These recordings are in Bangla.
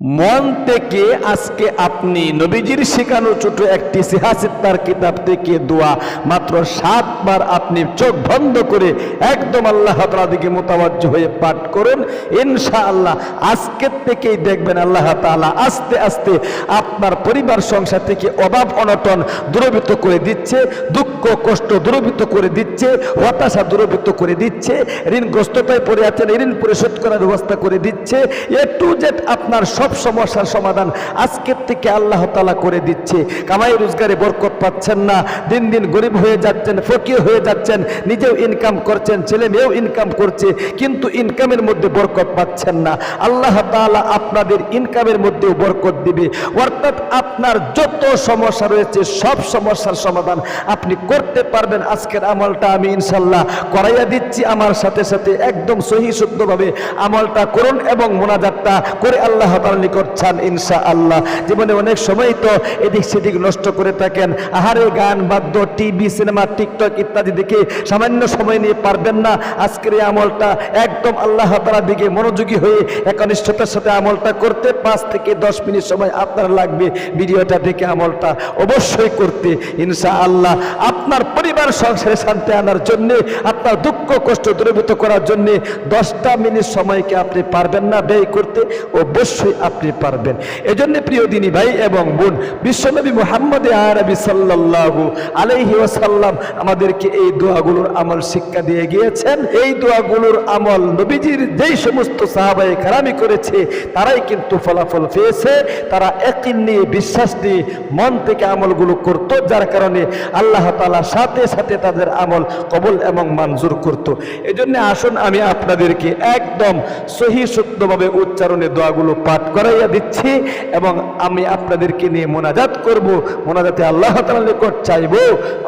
মন থেকে আজকে আপনি নবীজির শেখানো ছোট একটি সিহাসিত্তার কিতাব থেকে দোয়া, মাত্র সাতবার আপনি চোখ বন্ধ করে একদম আল্লাহ তালা দিকে মোতাবাজ্য হয়ে পাঠ করুন। ইনশা আল্লাহ আজকের থেকেই দেখবেন আল্লাহ তাআলা আস্তে আস্তে আপনার পরিবার, সংসার থেকে অভাব, অনটন দূরভূত করে দিচ্ছে, দুঃখ, কষ্ট দূরভূত করে দিচ্ছে, হতাশা দূরভূত করে দিচ্ছে, ঋণগ্রস্ততায় পড়ে আছেন, ঋণ পরিশোধ করার ব্যবস্থা করে দিচ্ছে, এ টু জেড আপনার সব সমস্যার সমাধান আজকের থেকে আল্লাহ তালা করে দিচ্ছে। কামাই রোজগারে বরকত পাচ্ছেন না, দিন দিন গরিব হয়ে যাচ্ছেন, ফকির হয়ে যাচ্ছেন, নিজেও ইনকাম করছেন, ছেলে মেয়েও ইনকাম করছে, কিন্তু ইনকামের মধ্যে বরকত পাচ্ছেন না। আল্লাহ তাআলা আপনাদের ইনকামের মধ্যেও বরকত দিবে। অর্থাৎ আপনার যত সমস্যা রয়েছে, সব সমস্যার সমাধান আপনি করতে পারবেন। আজকের আমলটা আমি ইনশাল্লাহ করাইয়া দিচ্ছি আমার সাথে সাথে। একদম সহি শুদ্ধভাবে আমলটা করুন এবং মোনাজাতটা করে আল্লাহ তাআলার নিকট চান ইনশা আল্লাহ জীবনে অনেক সময় তো এদিক সেদিক নষ্ট করে থাকেন। আহারে গান, বাদ্য, টিভি, সিনেমা, টিকটক ইত্যাদি দেখে সামান্য সময় নিয়ে পারবেন না। আজকের এই আমলটা একদম আল্লাহ তাআলার দিকে মনোযোগী হয়ে একনিষ্ঠতার সাথে আমলটা করতে পাঁচ থেকে দশ মিনিট সময় আপনার লাগবে ভিডিওটা দেখে আমলটা অবশ্যই করতে ইনশা আল্লাহ আপনার পরিবার সংসারে শান্তি আনার জন্য, আপনার দুঃখ, কষ্ট দূরীভূত করার জন্য দশটা মিনিট সময়কে আপনি পারবেন না ব্যয় করতে, অবশ্যই আপনি পারবেন। এজন্য প্রিয় দিনী ভাই এবং বোন, বিশ্বনবী মোহাম্মদ আরবি সাল্লাল্লাহু আলাইহি ওয়াসাল্লাম আমাদেরকে এই দোয়াগুলোর আমল শিক্ষা দিয়ে গিয়েছেন। এই দোয়াগুলোর আমল নবীজির যেই সমস্ত সাহাবায়ে কারামি করেছে, তারাই কিন্তু ফলাফল পেয়েছে। তারা একই নিয়ে বিশ্বাস নিয়ে মন থেকে আমলগুলো করত, যার কারণে আল্লাহ তাআলা সাথে সাথে তাদের আমল কবল এবং মঞ্জুর করত। এজন্য আসুন আমি আপনাদেরকে একদম সহি শুদ্ধভাবে উচ্চারণে দোয়াগুলো পাঠ করাইয়া দিচ্ছি এবং আমি আপনাদেরকে নিয়ে মোনাজাত করব। মোনাজাতে আল্লাহ নিকট চাইব।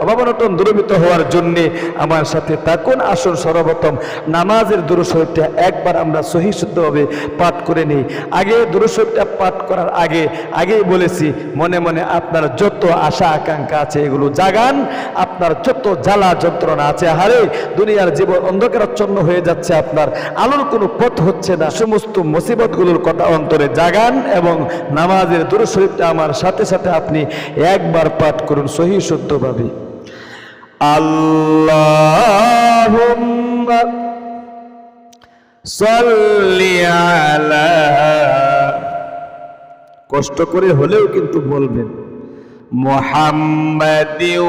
অভাবনটন দূরীভূত হওয়ার জন্যে আমার সাথে থাকুন। আসুন সর্বপ্রথম নামাজের দুরুশরীফটা একবার আমরা সহি শুদ্ধভাবে পাঠ করে নিই। আগে দুরুশরীফটা পাঠ করার আগে, আগেই বলেছি, মনে মনে আপনার যত আশা আকাঙ্ক্ষা আছে এগুলো জাগান। আপনার যত জ্বালা যন্ত্রণা আছে। হারে দুনিয়ার জীবন অন্ধকারাচ্ছন্ন হয়ে যাচ্ছে আপনার। আলোর কোনো পথ হচ্ছে না। সমস্ত মুসিবতগুলোর কথা অন্তরে জাগান এবং নামাজের দুরুশরীফটা আমার সাথে সাথে আপনি একবার পাঠ করুন সহি শুদ্ধভাবে। সাল্লি কষ্ট করে হলেও কিন্তু বলবেন, মুহাম্মাদিউ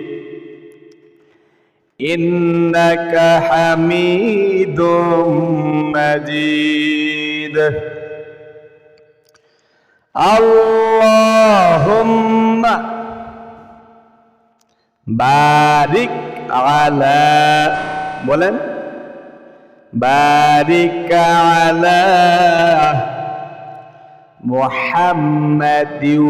ইন্নাকা হামিদুম মাজিদ। আল্লাহুম্মা বারিক আলা বলেন বারিক আলা মুহাম্মাদিউ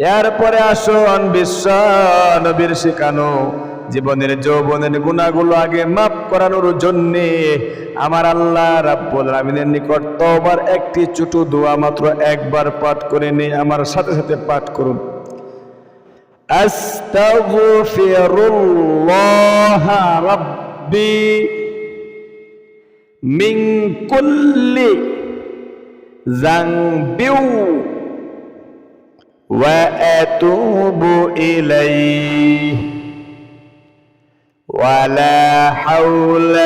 এরপরে আসুন বিশ্ব নবীর শেখানো। জীবনের যৌবনের গুণাগুলো আগে মাফ করানোর জন্যে আমার আল্লাহ রাব্বুল আলামিনের নিকট তওবার একটি ছোট দোয়া মাত্র একবার পাঠ করে নিয়ে আমার সাথে সাথে পাঠ করুন। মিন কুল্লি যানবিউ وأتوب إليه. ولا حول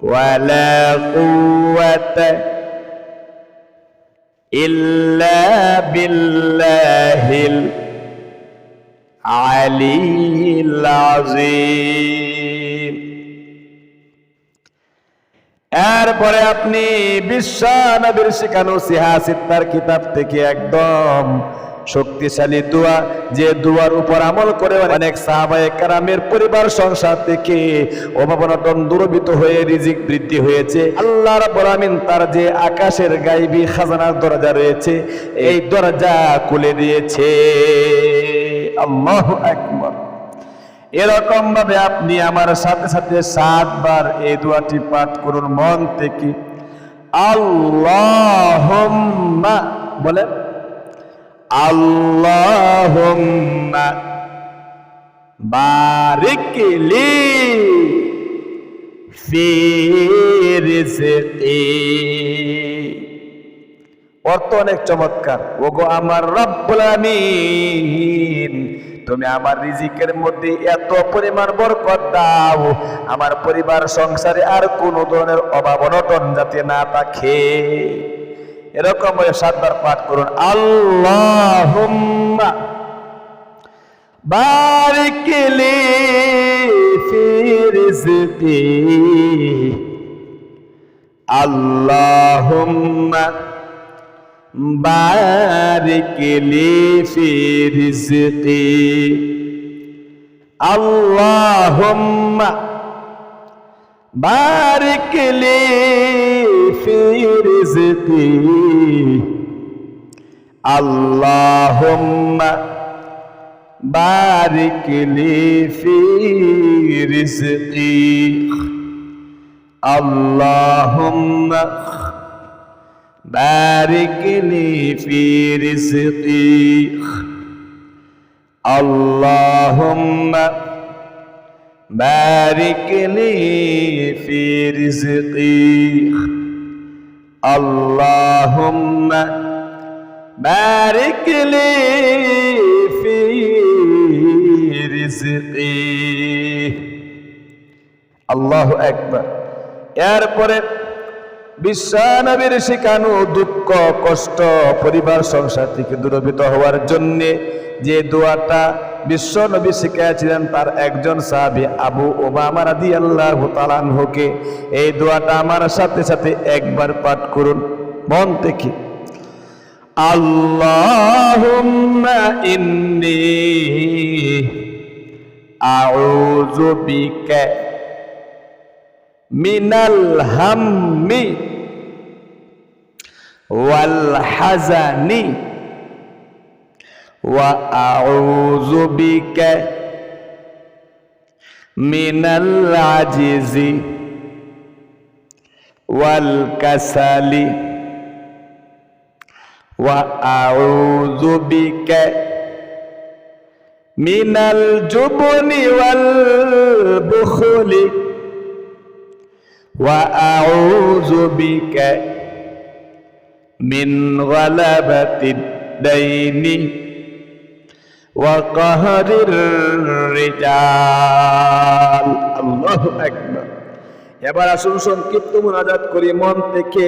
ولا قوة إلا بالله العلي العظيم. এরপরে আপনি বিশ্ব নবীর শেখানো সিহাসিত্তার কিতাব থেকে একদম শক্তিশালী দোয়া, যে দোয়ার উপর আমল করে অনেক সাহাবায়ে কারামের পরিবার, সংসার থেকে অভাবনটন দুরবিত হয়ে রিজিক বৃদ্ধি হয়েছে। আল্লাহ রাব্বুল আমিন তার যে আকাশের গাইবি খাজানার দরজা রয়েছে, এই দরজা খুলে দিয়েছে। আল্লাহু আকবার। এরকম ভাবে আপনি আমার সাথে সাথে সাতবার এই দোয়াটি পাঠ করুন মন থেকে। আল্লাহুম্মা বলে আল্লাহুম্মা বারিক লি ফি রিজকি। অর্থ অনেক চমৎকার। ওগো আমার রব্বুল আমিন। তুমি আমার রিজিকের মধ্যে এত পরিমাণ বরকত দাও, আমার পরিবার, সংসারে আর কোনো ধরনের অভাব অনটন যাতে না থাকে। এরকম সাতবার পাঠ করুন, আল্লাহুম্মা বারিক লি আল্লাহুম্মা بارك لي في رزقي اللهم بارك لي في رزقي اللهم بارك لي في رزقي اللهم بارك لي في رزقي اللهم بارك لي في رزقي اللهم بارك لي في رزقي الله أكبر এরপরে বিশ্বানবীর শেখানো দুঃখ, কষ্ট, পরিবার, সংসার থেকে দূরভূত হওয়ার জন্য যে দোয়াটা বিশ্ব নবী শিখিয়েছিলেন তার একজন সাহাবি আবু ওবামা রাদি আল্লাহ তালানহকে এই দোয়াটা আমার সাথে সাথে একবার পাঠ করুন মন থেকে। আল্লাহুম্মা ইন্নী আউযু বিকা minal hammi wal hazani wa a'udzu bika minal ajizi wal kasali wa a'udzu bika minal jubuni wal bukhuli وأعوذ بك من غلبة الدين وقهر الرجال الله أكبر এবার আসুন সংক্ষিপ্ত মোনাজাত করি মন থেকে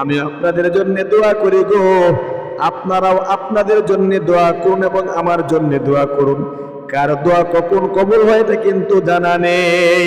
আমি আপনাদের জন্য দোয়া করি গো আপনারাও আপনাদের জন্য দোয়া করুন এবং আমার জন্য দোয়া করুন কার দোয়া কখন কবুল হয় এটা কিন্তু জানা নেই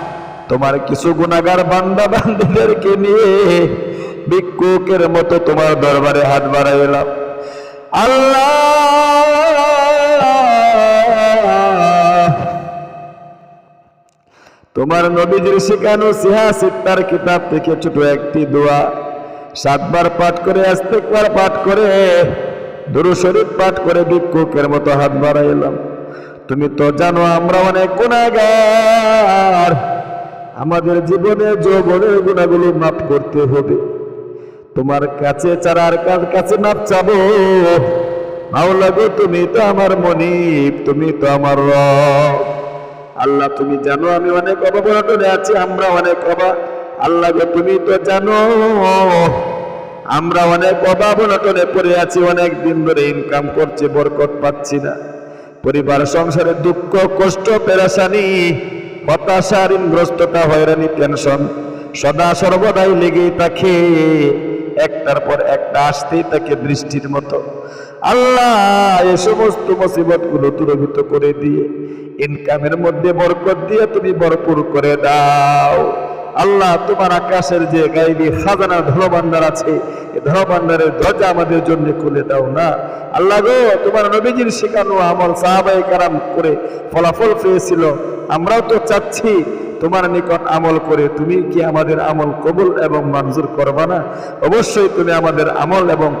তোমার কিছু গুণাগার বান্দা বান্দিদেরকে নিয়ে ভিক্ষুকের মতো তোমার দরবারে হাত বাড়াইলাম। আল্লাহ! তোমার নবীজির শেখানো সিহা সিত্তার কিতাব থেকে ছোট একটি দোয়া। সাতবার পাঠ করে, আস্তেকবার পাঠ করে, দুরু শরীফ পাঠ করে ভিক্ষুকের মতো হাত বাড়াইলাম। তুমি তো জানো আমরা অনেক গুণাগার আমাদের জীবনে যৌবনের গুণাগুলো মাফ করতে হবে। তোমার কাছে চারার কাছে মাপ চাবো? মাওলা গো তুমি তো আমার মনিব, তুমি তো আমার রব। আল্লাহ, তুমি জানো আমি অনেক অববরটনে আছি, আমরা অনেক অবা। আল্লাহ গো, তুমি তো জানো, আমরা অনেক অভাব অনটনে পড়ে আছি, অনেক দিন ধরে ইনকাম করছি, বরকত পাচ্ছি না। পরিবার, সংসারে দুঃখ, কষ্ট পেরাসানি হতাশা ঋণগ্রস্ততা হয়রানি টেনশন সদা সর্বদাই লেগেই থাকে। একটার পর একটা আসতেই থাকে বৃষ্টির মতো। আল্লাহ এ সমস্ত মুসিবতগুলো দূরভূত করে দিয়ে, ইনকামের মধ্যে বরকত দিয়ে তুমি ভরপুর করে দাও। আল্লাহ তোমার আকাশের যে গাইবি, খাজানা ধনভাণ্ডার আছে। এই ধনভাণ্ডারের দরজা আমাদের জন্য খুলে দাও না। আল্লাহ গো, তোমার নবীজির শেখানো আমল সাহাবাই কারাম করে ফলাফল পেয়েছিল। আমরাও তো চাচ্ছি তোমার নিকট আমল করে। তুমি কি আমাদের আমল কবুল এবং মঞ্জুর করবা না? অবশ্যই তুমি আমাদের আমল এবং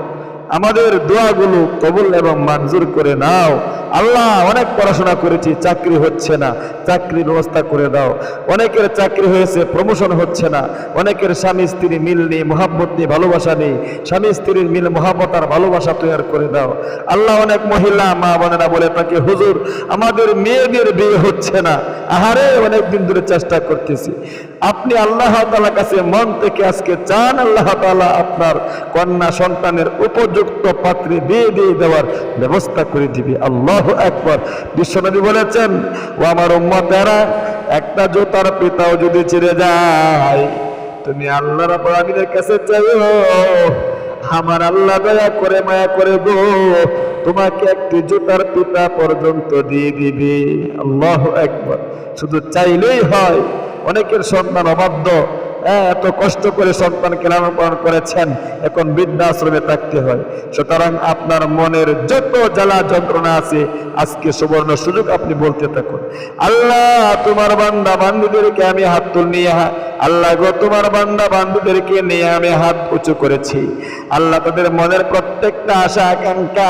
আমাদের দোয়াগুলো কবুল এবং মঞ্জুর করে নাও। আল্লাহ অনেক পড়াশোনা করেছি, চাকরি হচ্ছে না। চাকরির ব্যবস্থা করে দাও। অনেকের চাকরি হয়েছে প্রমোশন হচ্ছে না। অনেকের স্বামী স্ত্রী মিল নেই, মোহাব্বত নেই, ভালোবাসা নেই। স্বামী স্ত্রীর মিল, মোহাব্বত আর ভালোবাসা তৈরি করে দাও। আল্লাহ অনেক মহিলা, মা বোনেরা বলে তাকে হুজুর, আমাদের মেয়েদের বিয়ে হচ্ছে না। আহারে, অনেক দিন ধরে চেষ্টা করতেছি। আপনি আল্লাহ তাআলার কাছে মন থেকে আজকে চান, আল্লাহ তাআলা আপনার কন্যা সন্তানের উপযুক্ত পাত্রে বিয়ে দিয়ে দেওয়ার ব্যবস্থা করে দিবে। আল্লাহ একবার বিশ্বনবী বলেছেন, ও আমার উম্মতেরা, একটা জোতার পিতাও যদি ছিঁড়ে যায়, তুমি আল্লাহ রাব্বুল আলামিনের কাছে চাইও, আমার আল্লাহ দয়া করে মায়া করে গো তোমাকে একটি জুতার পিতা পর্যন্ত দিয়ে দিবে। আল্লাহ একবার শুধু চাইলেই হয়, অনেকের সন্তান অবাধ্য এত কষ্ট করে সন্তানকে লালন পালন করেছেন, এখন বৃদ্ধাশ্রমে থাকতে হয়। সুতরাং আপনার মনের যত জ্বালা যন্ত্রণা আছে, আজকে সুবর্ণ সুযোগ আপনি বলতে থাকুন। আল্লাহ, তোমার বান্দা বান্ধবীদেরকে আমি হাত তুল নিয়ে আল্লাহ গো, তোমার বান্দা বান্ধবীদেরকে নিয়ে আমি হাত উঁচু করেছি। আল্লাহ, তাদের মনের প্রত্যেকটা আশা, আকাঙ্ক্ষা,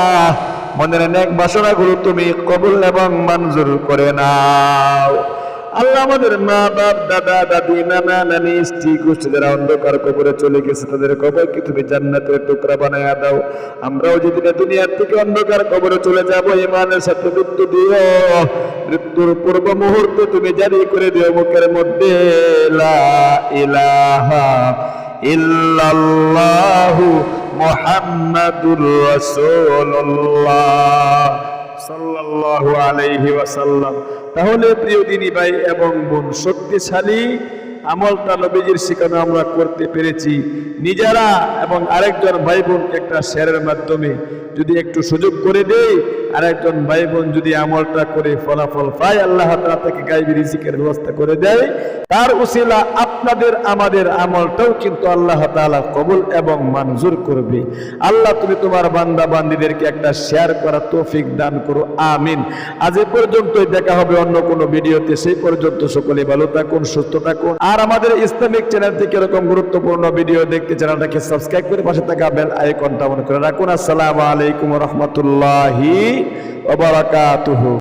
মনের নেক বাসনাগুলো তুমি কবুল এবং মঞ্জুর করে নাও। আল্লাহ আমাদের মা বাপ দাদা, দাদি, নানা, নানি, স্ত্রী গোষ্ঠী যারা অন্ধকার কবরে চলে গেছে, তাদের কবরকে তুমি জান্নাতের টুকরা বানায়া দাও। আমরাও যেদিন দুনিয়ার থেকে অন্ধকার কবরে চলে যাব ইমানের সাথে মৃত্যু দিও। মৃত্যুর পূর্ব মুহূর্তে তুমি জারি করে দিও মুখের মধ্যে, লা ইলাহা ইল্লাল্লাহু মুহাম্মাদুর রাসূলুল্লাহ। সাল্লাল্লাহু আলাইহি ওয়াসাল্লাম। তাহলে প্রিয় দিনী ভাই এবং বোন শক্তিশালী আমলটা নবীজির শিখানো আমরা করতে পেরেছি। নিজেরা এবং আরেকজন ভাই বোনকে একটা শেয়ারের মাধ্যমে যদি একটু সুযোগ করে দেই, আরেকজন ভাই বোন যদি আমলটা করে ফলাফল পায়, আল্লাহ তাআলা তাকে গাইবি রিজিকের ব্যবস্থা করে দেয়। তার উসিলা আপনাদের, আমাদের আমলটাও কিন্তু আল্লাহ তাআলা কবুল এবং মঞ্জুর করবে। আল্লাহ তুমি তোমার বান্দা বান্দিদেরকে একটা শেয়ার করা তৌফিক দান করো, আমিন। আজ এ পর্যন্তই, দেখা হবে অন্য কোনো ভিডিওতে। সেই পর্যন্ত সকলে ভালো থাকুন, সুস্থ থাকুন। আর আমাদের ইসলামিক চ্যানেল থেকে এরকম গুরুত্বপূর্ণ ভিডিও দেখতে চ্যানেলটাকে সাবস্ক্রাইব করে পাশে থাকা বেল আইকনটা মনে করে রাখুন। আসসালামু আলাইকুম রহমতুল্লাহি